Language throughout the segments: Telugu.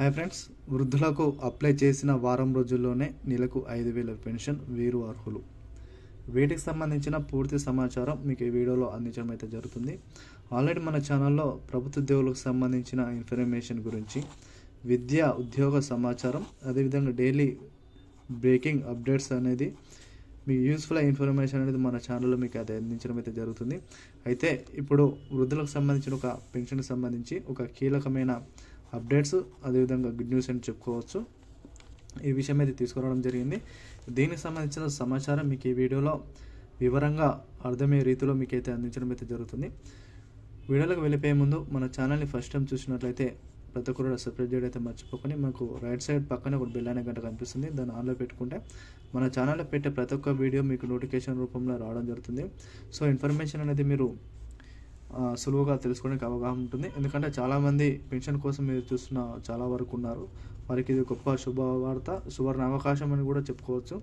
హాయ్ ఫ్రెండ్స్ వృద్ధులకు అప్లై చేసిన వారం రోజుల్లోనే నెలకు ఐదు వేల పెన్షన్ వీరు అర్హులు. వీటికి సంబంధించిన పూర్తి సమాచారం మీకు ఈ వీడియోలో అందించడం అయితే జరుగుతుంది. ఆల్రెడీ మన ఛానల్లో ప్రభుత్వ ఉద్యోగులకు సంబంధించిన ఇన్ఫర్మేషన్ గురించి విద్య ఉద్యోగ సమాచారం అదేవిధంగా డైలీ బ్రేకింగ్ అప్డేట్స్ అనేది మీకు యూస్ఫుల్ ఇన్ఫర్మేషన్ అనేది మన ఛానల్లో మీకు అది అందించడం అయితే జరుగుతుంది. అయితే ఇప్పుడు వృద్ధులకు సంబంధించిన ఒక పెన్షన్కి సంబంధించి ఒక కీలకమైన అప్డేట్స్ అదేవిధంగా గుడ్ న్యూస్ అని చెప్పుకోవచ్చు. ఈ విషయం అయితే తీసుకురావడం జరిగింది. దీనికి సంబంధించిన సమాచారం మీకు ఈ వీడియోలో వివరంగా అర్థమయ్యే రీతిలో మీకు అయితే అందించడం అయితే జరుగుతుంది. వీడియోలకు వెళ్ళిపోయే ముందు మన ఛానల్ని ఫస్ట్ టైం చూసినట్లయితే ప్రతి ఒక్కరు సబ్స్క్రైబ్ చేయడం అయితే మర్చిపోకండి. మాకు రైట్ సైడ్ పక్కన ఒక బెల్ అనే గంట కనిపిస్తుంది. దాన్ని ఆన్లో పెట్టుకుంటే మన ఛానల్లో పెట్టే ప్రతి ఒక్క వీడియో మీకు నోటిఫికేషన్ రూపంలో రావడం జరుగుతుంది. సో ఇన్ఫర్మేషన్ అనేది మీరు సులువుగా తెలుసుకోవడానికి అవగాహన ఉంటుంది. ఎందుకంటే చాలామంది పెన్షన్ కోసం మీరు చూస్తున్న చాలా వరకు ఉన్నారు. వారికి ఇది గొప్ప శుభవార్త సువర్ణ అవకాశం అని కూడా చెప్పుకోవచ్చు.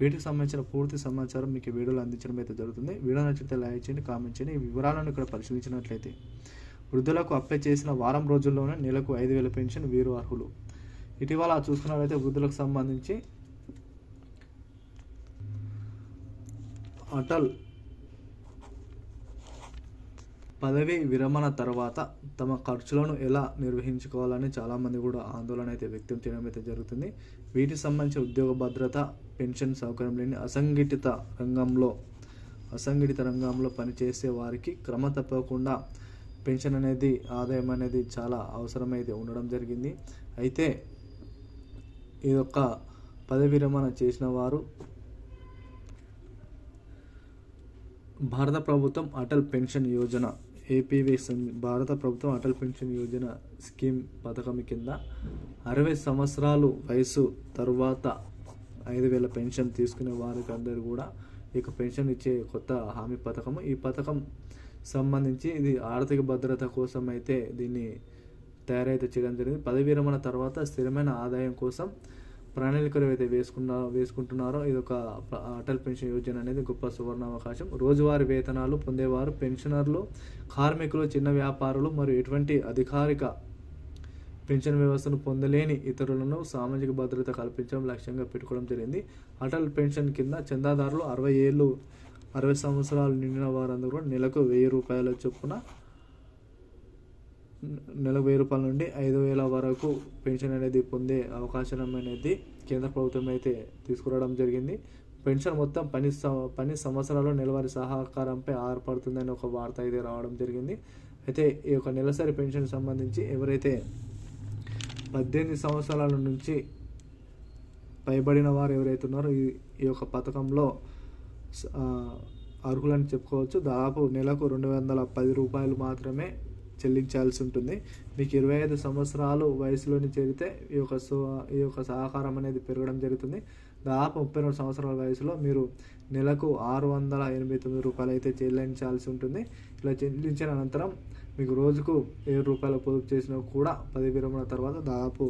వీటికి సంబంధించిన పూర్తి సమాచారం మీకు వీడియోలో అందించడం అయితే జరుగుతుంది. వీడియో నచ్చితే లైక్ చేయండి కామెంట్ చేయండి. ఈ వివరాలను ఇక్కడ పరిశీలించినట్లయితే వృద్ధులకు అప్లై చేసిన వారం రోజుల్లోనే నెలకు ఐదు వేల పెన్షన్ వీరు అర్హులు. ఇటీవల చూసుకున్నట్లయితే వృద్ధులకు సంబంధించి అటల్ పదవీ విరమణ తర్వాత తమ ఖర్చులను ఎలా నిర్వహించుకోవాలని చాలామంది కూడా ఆందోళన అయితే వ్యక్తం చేయడం అయితే జరుగుతుంది. వీటికి సంబంధించిన ఉద్యోగ భద్రత పెన్షన్ సౌకర్యం లేని అసంఘటిత రంగంలో అసంఘటిత రంగంలో పనిచేసే వారికి క్రమ తప్పకుండా పెన్షన్ అనేది ఆదాయం అనేది చాలా అవసరమైతే ఉండడం జరిగింది. అయితే ఈ యొక్క పదవి విరమణ చేసిన వారు భారత ప్రభుత్వం అటల్ పెన్షన్ యోజన ఏపీవీ భారత ప్రభుత్వం అటల్ పెన్షన్ యోజన స్కీమ్ పథకం కింద అరవై సంవత్సరాలు వయసు తరువాత ఐదు వేల పెన్షన్ తీసుకునే వారికి అందరూ కూడా ఇక పెన్షన్ ఇచ్చే కొత్త హామీ పథకం. ఈ పథకం సంబంధించి ఇది ఆర్థిక భద్రత కోసం అయితే దీన్ని తయారైతే చేయడం జరిగింది. పదవి విరమణ తర్వాత స్థిరమైన ఆదాయం కోసం ప్రణాళికలు అయితే వేసుకున్న వేసుకుంటున్నారో ఇది ఒక అటల్ పెన్షన్ యోజన అనేది గొప్ప సువర్ణ అవకాశం రోజువారీ వేతనాలు పొందేవారు పెన్షనర్లు కార్మికులు చిన్న వ్యాపారులు మరియు ఎటువంటి అధికారిక పెన్షన్ వ్యవస్థను పొందలేని ఇతరులను సామాజిక భద్రత కల్పించడం లక్ష్యంగా పెట్టుకోవడం జరిగింది. అటల్ పెన్షన్ కింద చందాదారులు అరవై ఏళ్ళు అరవై సంవత్సరాలు నిండిన వారందరూ కూడా నెలకు వెయ్యి రూపాయల చొప్పున నెలకు వెయ్యి రూపాయల నుండి ఐదు వేల వరకు పెన్షన్ అనేది పొందే అవకాశం అనేది కేంద్ర ప్రభుత్వం అయితే తీసుకురావడం జరిగింది. పెన్షన్ మొత్తం పని సం- పని సంవత్సరాలు నెలవారీ సహకారంపై ఆధారపడుతుందని ఒక వార్త అయితే రావడం జరిగింది. అయితే ఈ యొక్క నెలసరి పెన్షన్ సంబంధించి ఎవరైతే పద్దెనిమిది సంవత్సరాల నుంచి పైబడిన వారు ఎవరైతే ఉన్నారో ఈ ఈ యొక్క పథకంలో అర్హులని చెప్పుకోవచ్చు. దాదాపు నెలకు రెండు వందల పది రూపాయలు మాత్రమే చెల్లించాల్సి ఉంటుంది. మీకు ఇరవై ఐదు సంవత్సరాలు వయసులోని చేరితే ఈ యొక్క సో ఈ యొక్క సహకారం అనేది పెరగడం జరుగుతుంది. దాదాపు ముప్పై రెండు సంవత్సరాల వయసులో మీరు నెలకు ఆరు వందల ఎనభై తొమ్మిది రూపాయలు అయితే చెల్లించాల్సి ఉంటుంది. ఇలా చెల్లించిన అనంతరం మీకు రోజుకు ఏడు రూపాయల పొదుపు చేసినా కూడా పది విరమణ తర్వాత దాదాపు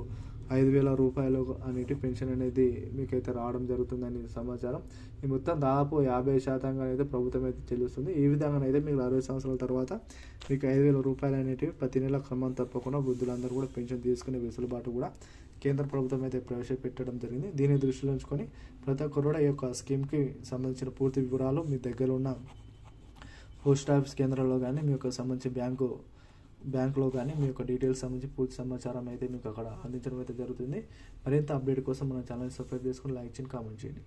ఐదు వేల రూపాయలు అనేటి పెన్షన్ అనేది మీకైతే రావడం జరుగుతుందని సమాచారం. ఈ మొత్తం దాదాపు యాభై శాతంగా అయితే ప్రభుత్వం అయితే చెల్లిస్తుంది. ఈ విధంగా అయితే మీకు అరవై సంవత్సరాల తర్వాత మీకు ఐదు వేల రూపాయలు అనేటివి ప్రతి నెల క్రమం తప్పకుండా వృద్ధులందరూ కూడా పెన్షన్ తీసుకునే వెసులుబాటు కూడా కేంద్ర ప్రభుత్వం అయితే ప్రవేశపెట్టడం జరిగింది. దీన్ని దృష్టిలో ఉంచుకొని ప్రతి ఒక్కరు కూడా ఈ యొక్క స్కీమ్కి సంబంధించిన పూర్తి వివరాలు మీ దగ్గర ఉన్న పోస్ట్ ఆఫీస్ కేంద్రంలో కానీ మీ యొక్క సంబంధించిన బ్యాంకు బ్యాంకులో కానీ మీ యొక్క డీటెయిల్స్ సంబంధించి పూర్తి సమాచారం అయితే మీకు అక్కడ అందించడం అయితే జరుగుతుంది. మరింత అప్డేట్ కోసం మన ఛానల్ సబ్స్క్రైబ్ చేసుకొని లైక్ చేయండి కామెంట్ చేయండి.